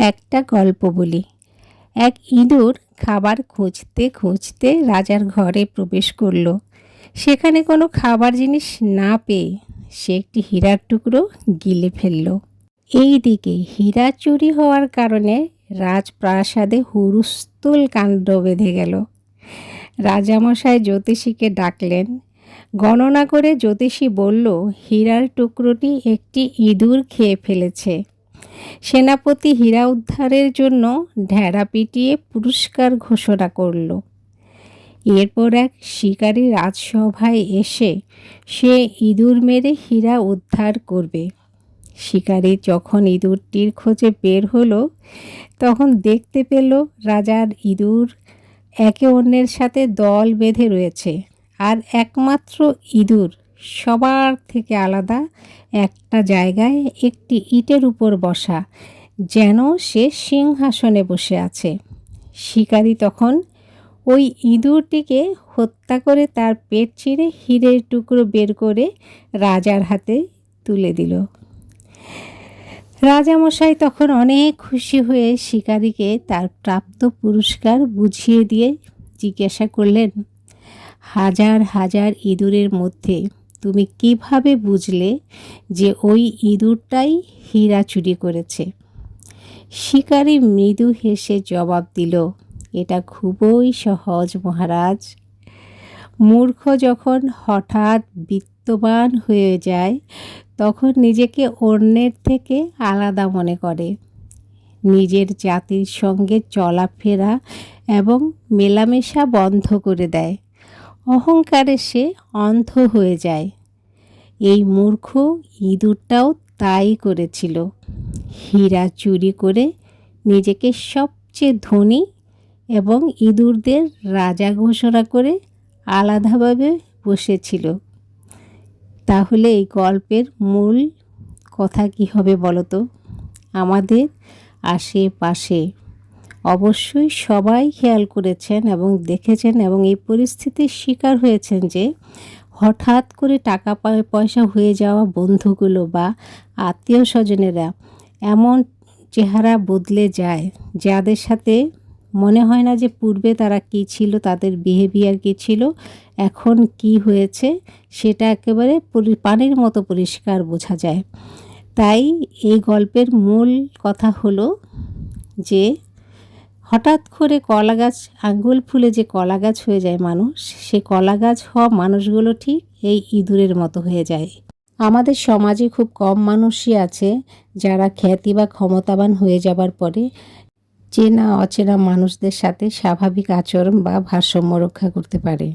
একটা গল্প বলি। এক ইঁদুর খাবার খুঁজতে খুঁজতে রাজার ঘরে প্রবেশ করল। সেখানে কোনো খাবার জিনিস না পেয়ে সে একটি হীরার টুকরো গিলে ফেলল। এই দিকে হীরা চুরি হওয়ার কারণে রাজপ্রাসাদে হুরুস্থুল কাণ্ড বেঁধে গেল। রাজামশাই জ্যোতিষীকে ডাকলেন। গণনা করে জ্যোতিষী বলল, হীরার টুকরোটি একটি ইঁদুর খেয়ে ফেলেছে। সেনাপতি হীরা উদ্ধারের জন্য ঢেড়া পিটিয়ে পুরস্কার ঘোষণা করল। এরপর এক শিকারী রাজসভায় এসে সে ইঁদুর মেরে হীরা উদ্ধার করবে। শিকারী যখন ইঁদুরটির খোঁজে বের হলো, তখন দেখতে পেল রাজার ইঁদুর একে অন্যের সাথে দল বেঁধে রয়েছে, আর একমাত্র ইঁদুর সবার থেকে আলাদা একটা জায়গায় একটি ইটের উপর বসা, যেন সে সিংহাসনে বসে আছে। শিকারী তখন ওই ইঁদুরটিকে হত্যা করে তার পেট চিরে হীরের টুকরো বের করে রাজার হাতে তুলে দিল। রাজামশাই তখন অনেক খুশি হয়ে শিকারীকে তার প্রাপ্ত পুরস্কার বুঝিয়ে দিয়ে জিজ্ঞাসা করলেন, হাজার হাজার ইঁদুরের মধ্যে তুমি কীভাবে বুঝলে যে ওই ইঁদুরটাই হীরা চুরি করেছে? শিকারি মৃদু হেসে জবাব দিল, এটা খুবই সহজ মহারাজ। মূর্খ যখন হঠাৎ বিত্তবান হয়ে যায়, তখন নিজেকে অন্যের থেকে আলাদা মনে করে। নিজের জাতির সঙ্গে চলাফেরা এবং মেলামেশা বন্ধ করে দেয়। অহংকারে সে অন্ধ হয়ে যায়। এই মূর্খ ইঁদুরটাও তাই করেছিল। হীরা চুরি করে নিজেকে সবচেয়ে ধনী এবং ইঁদুরদের রাজা ঘোষণা করে আলাদাভাবে বসেছিল। তাহলে এই গল্পের মূল কথা কি হবে বলো তো? আমাদের আশেপাশে অবশ্যই সবাই খেয়াল করেছেন এবং দেখেছেন এবং এই পরিস্থিতির শিকার হয়েছেন যে হঠাৎ করে টাকা পয়সা হয়ে যাওয়া বন্ধুগুলো বা আত্মীয় স্বজনেরা এমন চেহারা বদলে যায় যাদের সাথে মনে হয় না যে পূর্বে তারা কী ছিল, তাদের বিহেভিয়ার কী ছিল, এখন কি হয়েছে সেটা একেবারে পানির মতো পরিষ্কার বোঝা যায়। তাই এই গল্পের মূল কথা হলো যে হঠাৎ করে কলা গাছ, আঙ্গুল ফুলে যে কলা গাছ হয়ে যায় মানুষ, সে কলা গাছ হওয়া মানুষগুলো ঠিক এই ইঁদুরের মতো হয়ে যায়। আমাদের সমাজে খুব কম মানুষই আছে যারা খ্যাতি বা ক্ষমতাবান হয়ে যাবার পরে চেনা অচেনা মানুষদের সাথে স্বাভাবিক আচরণ বা ভারসাম্য রক্ষা করতে পারে।